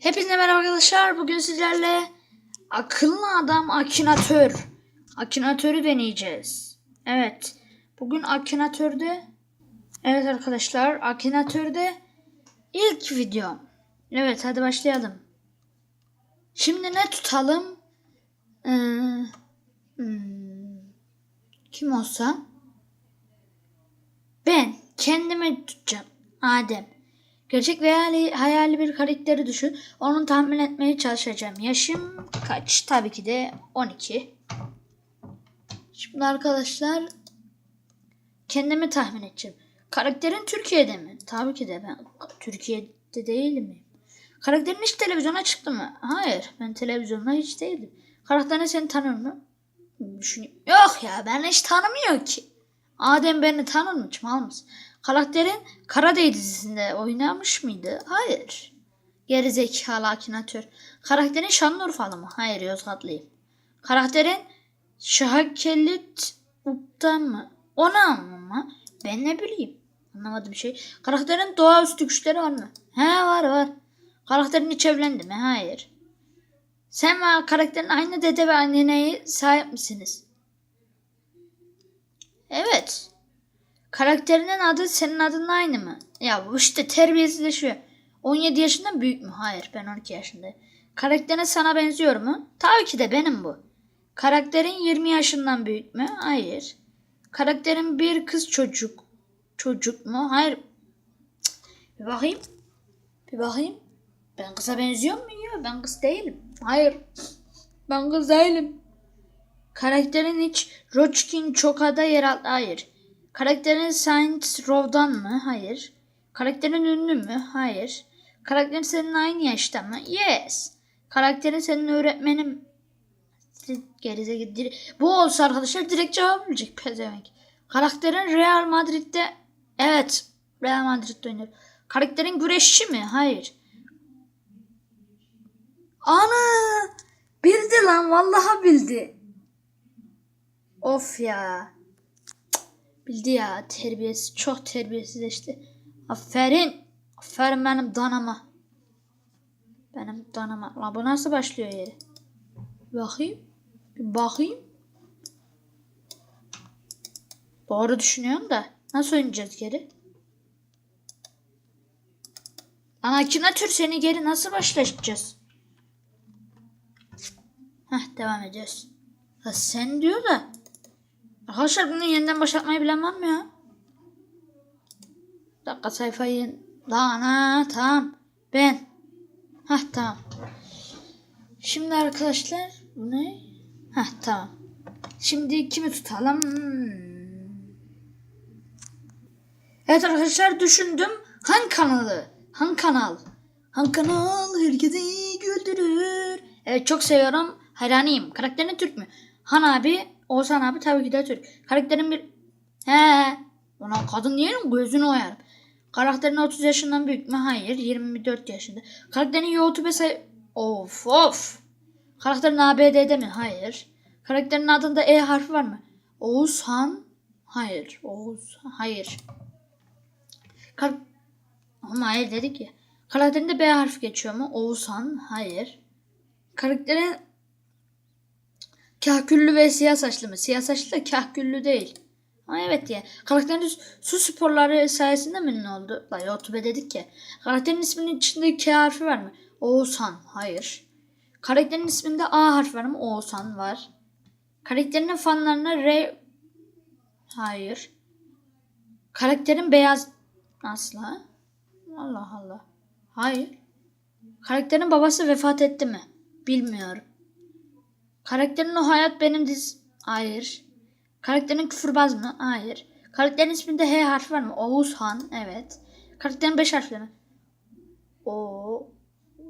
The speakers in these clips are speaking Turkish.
Hepinize merhaba arkadaşlar. Bugün sizlerle akıllı adam akinatör. Akinatörü deneyeceğiz. Evet. Bugün akinatörde Evet arkadaşlar akinatörde ilk videom. Evet hadi başlayalım. Şimdi ne tutalım? Ee, hmm, kim olsa? Ben kendime tutacağım. Adem. Gerçek veya hayali, bir karakteri düşün. Onu tahmin etmeye çalışacağım. Yaşım kaç? Tabii ki de 12. Şimdi arkadaşlar kendimi tahmin edeceğim. Karakterin Türkiye'de mi? Tabii ki de ben Türkiye'de değilim mi? Karakterin hiç televizyona çıktı mı? Hayır. Ben televizyonda hiç değildim. Karakterini seni tanır mı? Düşünüyorum. Yok ya ben hiç tanımıyor ki. Adem beni tanır mı? Mal mısın? Karakterin Karadeniz dizisinde oynamış mıydı? Hayır. Gerizekalı akinatör. Karakterin Şanlıurfalı mı? Hayır Yozgatlıyım. Karakterin Şahakelit Up'tan mı? Ona mı? Ben ne bileyim. Anlamadım bir şey. Karakterin doğaüstü güçleri var mı? He var var. Karakterin hiç evlendi mi? Hayır. Sen ve karakterin aynı dede ve anneye sahip misiniz? Evet. Karakterinin adı senin adının aynı mı? Ya bu işte terbiyesizleşiyor. 17 yaşından büyük mü? Hayır ben 12 yaşındayım. Karakterin sana benziyor mu? Tabii ki de benim bu. Karakterin 20 yaşından büyük mü? Hayır. Karakterin bir kız çocuk. Çocuk mu? Hayır. Cık. Bir bakayım. Bir bakayım. Ben kıza benziyor muyum ya? Ben kız değilim. Hayır. Ben kız değilim. Karakterin hiç Rochkin Choka'da yer aldı. Hayır. Karakterin Saint Row'dan mı? Hayır. Karakterin ünlü mü? Hayır. Karakterin senin aynı yaşta mı? Yes. Karakterin senin öğretmenin gerize gitti. Bu olsa arkadaşlar direkt cevap verecek pezevenk. Karakterin Real Madrid'de evet Real Madrid'de oynuyor. Karakterin güreşçi mi? Hayır. Ana! Bildi lan vallahi bildi. Of ya. Bildi ya terbiyesiz çok terbiyesizleşti. Aferin. Aferin benim danama. Benim danama. Lan bu nasıl başlıyor yeri? Bakayım. Bir bakayım. Doğru düşünüyorum da. Nasıl oynayacağız geri? Lan Akinator seni geri nasıl başlatacağız? Heh devam ediyoruz. Ha sen diyor da. Arkadaşlar bunu yeniden başlatmayı mı ya? Bir dakika sayfayı. Lan ha tamam. Ben. Hah tamam. Şimdi arkadaşlar bu ne? Hah tamam. Şimdi kimi tutalım? Evet arkadaşlar düşündüm. Han kanalı? Han kanal? Han kanal herkesi güldürür. Evet çok seviyorum. Hayranıyım. Karakterin Türk mü? Han abi, Oğuzhan abi tabii ki de Türk. Karakterin bir... He. Ona kadın diyelim gözünü oyarım. Karakterin 30 yaşından büyük mü? Hayır. 24 yaşında. Karakterin YouTube say... Of of. Karakterin ABD'de mi? Hayır. Karakterin adında E harfi var mı? Oğuzhan. Hayır. Oğuz. Hayır. Kar Ama hayır dedik ya. Karakterinde B harfi geçiyor mu? Oğuzhan. Hayır. Karakterin kahküllü ve siyah saçlı mı? Siyah saçlı da kahküllü değil. Ha evet ya. Karakterin su sporları sayesinde mi ünlü oldu? La YouTube dedik ya. Karakterin isminin içinde K harfi var mı? Oğuzhan. Hayır. Karakterin isminde A harfi var mı? Oğuzhan var. Karakterinin fanlarına R... Hayır. Karakterin beyaz... Asla. Allah Allah. Hayır. Karakterin babası vefat etti mi? Bilmiyorum. Karakterin o hayat benim diz... Hayır. Karakterin küfürbaz mı? Hayır. Karakterin isminde H harfi var mı? Oğuzhan. Evet. Karakterin 5 harfli mi? O...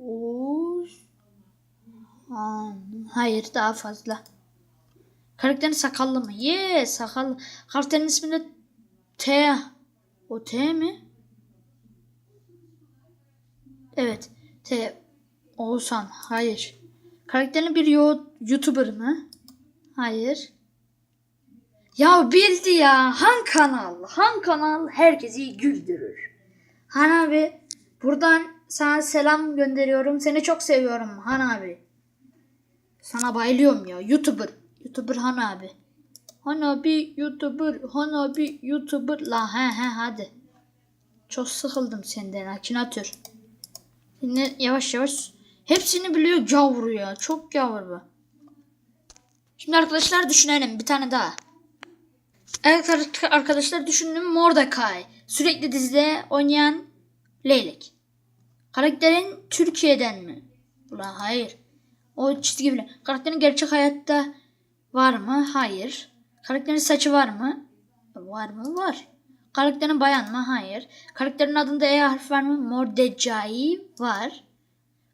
Oğuzhan. Hayır daha fazla. Karakterin sakallı mı? Yes sakallı. Karakterin isminde T. O T mi? Evet. T. Oğuzhan. Hayır. Karakterin bir yo- YouTuber mı? Hayır. Ya bildi ya. Han kanal. Han kanal herkesi güldürür. Han abi buradan sana selam gönderiyorum. Seni çok seviyorum Han abi. Sana bayılıyorum ya. YouTuber. YouTuber Han abi. Han abi YouTuber. Han abi YouTuber. La he he hadi. Çok sıkıldım senden Akinator. Yine yavaş yavaş. Hepsini biliyor gavur ya. Çok gavur bu. Şimdi arkadaşlar düşünelim bir tane daha. Evet ar- arkadaşlar düşündüm Mordecai. Sürekli dizide oynayan Leylek. Karakterin Türkiye'den mi? Ulan hayır. O çizgi film. Karakterin gerçek hayatta var mı? Hayır. Karakterin saçı var mı? Var mı? Var. Karakterin bayan mı? Hayır. Karakterin adında E harfi var mı? Mordecai var.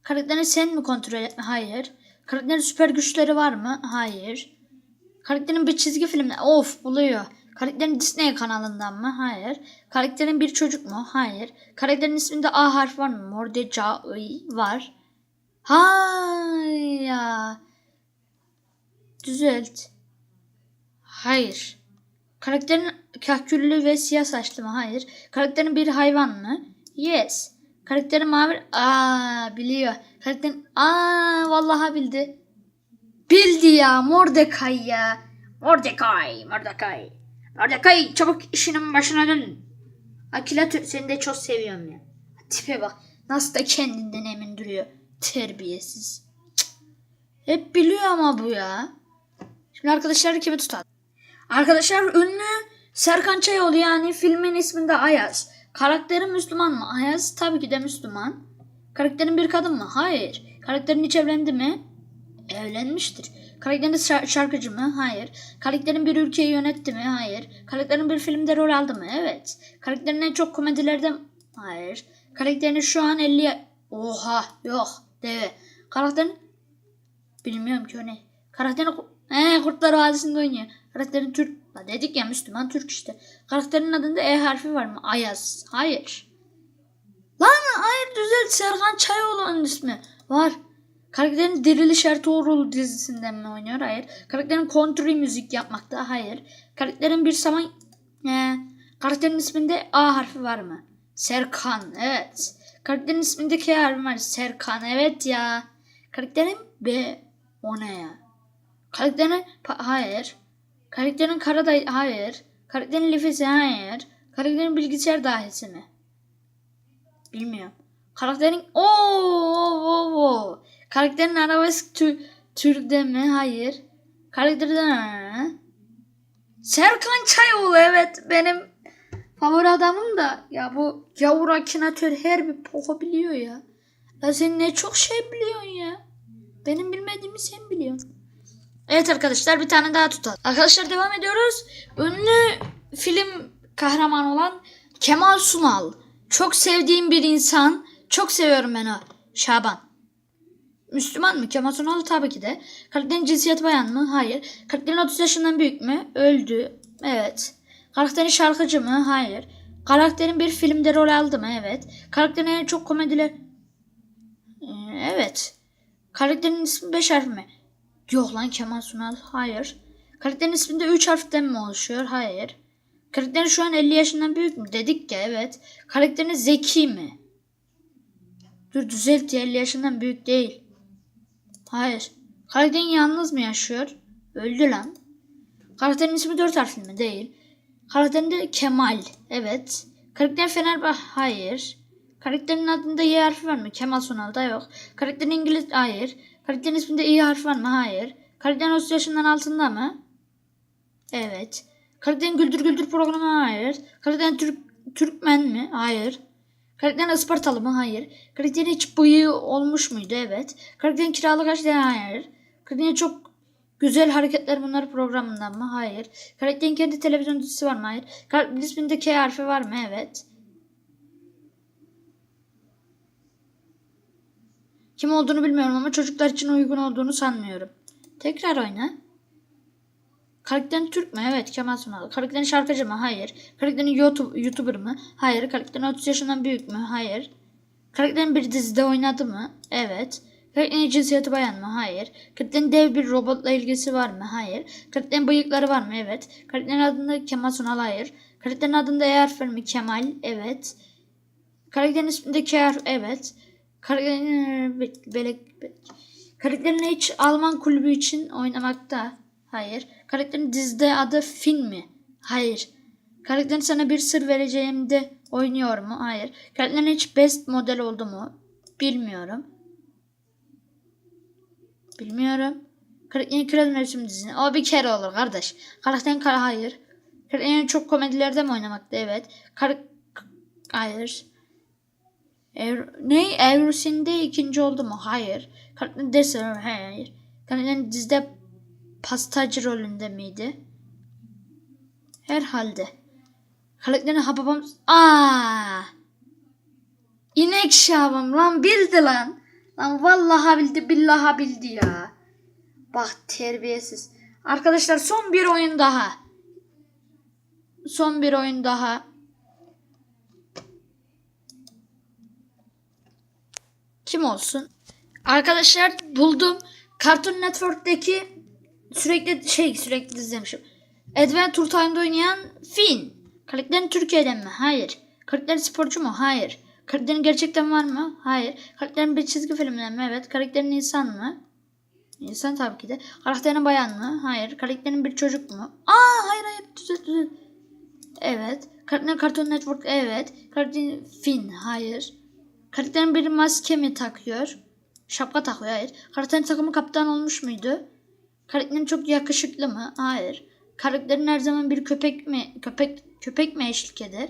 Karakterini sen mi kontrol etme? Hayır. Karakterin süper güçleri var mı? Hayır. Karakterin bir çizgi filmi. Of buluyor. Karakterin Disney kanalından mı? Hayır. Karakterin bir çocuk mu? Hayır. Karakterin isminde A harfi var mı? Mordecai var. Hay ya. Düzelt. Hayır. Karakterin kahküllü ve siyah saçlı mı? Hayır. Karakterin bir hayvan mı? Yes. Karakterin mavi... Aa biliyor. Karakterin... Aa vallahi bildi. Bildi ya. Mordecai ya. Mordecai. Mordecai. Mordecai çabuk işinin başına dön. Akila seni de çok seviyorum ya. Tipe bak. Nasıl da kendinden emin duruyor. Terbiyesiz. Cık. Hep biliyor ama bu ya. Şimdi arkadaşlar kimi tutalım? Arkadaşlar ünlü Serkan Çayoğlu yani filmin isminde Ayaz. Karakteri Müslüman mı? Ayaz tabii ki de Müslüman. Karakterin bir kadın mı? Hayır. Karakterin hiç evlendi mi? Evlenmiştir. Karakterin şar- şarkıcı mı? Hayır. Karakterin bir ülkeyi yönetti mi? Hayır. Karakterin bir filmde rol aldı mı? Evet. Karakterin en çok komedilerde Hayır. Karakterin şu an 50 ya- Oha yok. Deve. Karakterin Bilmiyorum ki o ne. Karakterin He, Kurtlar Vadisi'nde oynuyor. Karakterin Türk. La dedik ya Müslüman Türk işte. Karakterin adında E harfi var mı? Ayaz. Hayır. Lan hayır düzelt Serkan Çayoğlu'nun ismi. Var. Karakterin Diriliş Ertuğrul dizisinden mi oynuyor? Hayır. Karakterin country müzik yapmakta? Hayır. Karakterin bir zaman... Ee, karakterin isminde A harfi var mı? Serkan. Evet. Karakterin isminde K harfi var. Serkan. Evet ya. Karakterin B. O ne ya? Karakterin... Pa- hayır. Karakterin Karaday... Hayır. Karakterin Lifesi? Hayır. Karakterin bilgisayar dahisi mi? Bilmiyorum. Karakterin oo, oo, oo. Karakterin arabesk tür, türde mi? Hayır. Karakterin Serkan Çayoğlu evet benim favori adamım da ya bu gavur akinatör her bir poku biliyor ya. Ya sen ne çok şey biliyorsun ya. Benim bilmediğimi sen biliyorsun. Evet arkadaşlar bir tane daha tutalım. Arkadaşlar devam ediyoruz. Ünlü film kahramanı olan Kemal Sunal. Çok sevdiğim bir insan. Çok seviyorum ben o. Şaban. Müslüman mı? Kemal Sunal tabii ki de. Karakterin cinsiyeti bayan mı? Hayır. Karakterin 30 yaşından büyük mü? Öldü. Evet. Karakterin şarkıcı mı? Hayır. Karakterin bir filmde rol aldı mı? Evet. Karakterin en çok komediler... Ee, Evet. Karakterin ismi 5 harf mi? Yok lan Kemal Sunal. Hayır. Karakterin isminde 3 harften mi oluşuyor? Hayır. Karakterin şu an 50 yaşından büyük mü? Dedik ya evet. Karakterin zeki mi? Dur düzelt ya 50 yaşından büyük değil. Hayır. Karakterin yalnız mı yaşıyor? Öldü lan. Karakterin ismi 4 harfli mi? Değil. Karakterin de Kemal. Evet. Karakterin Fenerbahçe. Hayır. Karakterin adında Y harfi var mı? Kemal Sunal'da yok. Karakterin İngiliz. Hayır. Karakterin isminde İ harfi var mı? Hayır. Karakterin 30 yaşından altında mı? Evet. Karakterin Güldür Güldür programı hayır. Karakterin Türk Türkmen mi? Hayır. Karakterin Ispartalı mı? Hayır. Karakterin hiç bıyığı olmuş muydu? Evet. Karakterin kiralık aşk Hayır. Karakterin çok güzel hareketler bunlar programından mı? Hayır. Karakterin kendi televizyon dizisi var mı? Hayır. Karakterin isminde K harfi var mı? Evet. Kim olduğunu bilmiyorum ama çocuklar için uygun olduğunu sanmıyorum. Tekrar oyna. Karakterin Türk mü? Evet Kemal Sunal. Karakterin şarkıcı mı? Hayır. Karakterin YouTube, YouTuber mı? Hayır. Karakterin 30 yaşından büyük mü? Hayır. Karakterin bir dizide oynadı mı? Evet. Karakterin cinsiyeti bayan mı? Hayır. Karakterin dev bir robotla ilgisi var mı? Hayır. Karakterin bıyıkları var mı? Evet. Karakterin adında Kemal Sunal? Hayır. Karakterin adında E harfi mı? Kemal? Evet. Karakterin isminde K harfi? Evet. Karakterin, hiç Alman kulübü için oynamakta. Hayır. Karakterin dizide adı Finn mi? Hayır. Karakterin sana bir sır vereceğimde oynuyor mu? Hayır. Karakterin hiç best model oldu mu? Bilmiyorum. Bilmiyorum. Karakterin Kral Mevsim dizini. O bir kere olur kardeş. Karakterin kara hayır. Karakterin çok komedilerde mi oynamakta? Evet. Kar hayır. Ev ne? Evrusinde ikinci oldu mu? Hayır. Desir hayır. Karakterin dizide pastacı rolünde miydi? Herhalde. Karakterin hababam... Aa! İnek şabım lan bildi lan. Lan vallahi bildi billahi bildi ya. Bak terbiyesiz. Arkadaşlar son bir oyun daha. Son bir oyun daha. Kim olsun? Arkadaşlar buldum. Cartoon Network'teki sürekli şey sürekli izlemişim. Adventure Time'da oynayan Finn. Karakterin Türkiye'den mi? Hayır. Karakterin sporcu mu? Hayır. Karakterin gerçekten var mı? Hayır. Karakterin bir çizgi filmden mi? Evet. Karakterin insan mı? İnsan tabii ki de. Karakterin bayan mı? Hayır. Karakterin bir çocuk mu? Aa hayır hayır. Düzelt düzelt. Evet. Karakterin Cartoon Network. Evet. Karakterin Finn. Hayır. Karakterin bir maske mi takıyor? Şapka takıyor. Hayır. Karakterin takımı kaptan olmuş muydu? Karakterin çok yakışıklı mı? Hayır. Karakterin her zaman bir köpek mi köpek köpek mi eşlik eder?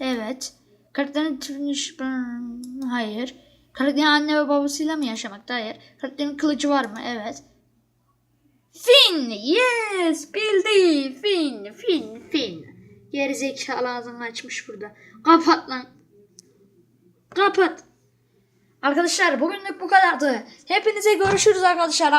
Evet. Karakterin tırnış hayır. Karakterin anne ve babasıyla mı yaşamakta? Hayır. Karakterin kılıcı var mı? Evet. Finn! Yes! Bildi! Finn! Finn! Finn! Gerizekalı ağzını açmış burada. Kapat lan. Kapat. Arkadaşlar bugünlük bu kadardı. Hepinize görüşürüz arkadaşlar.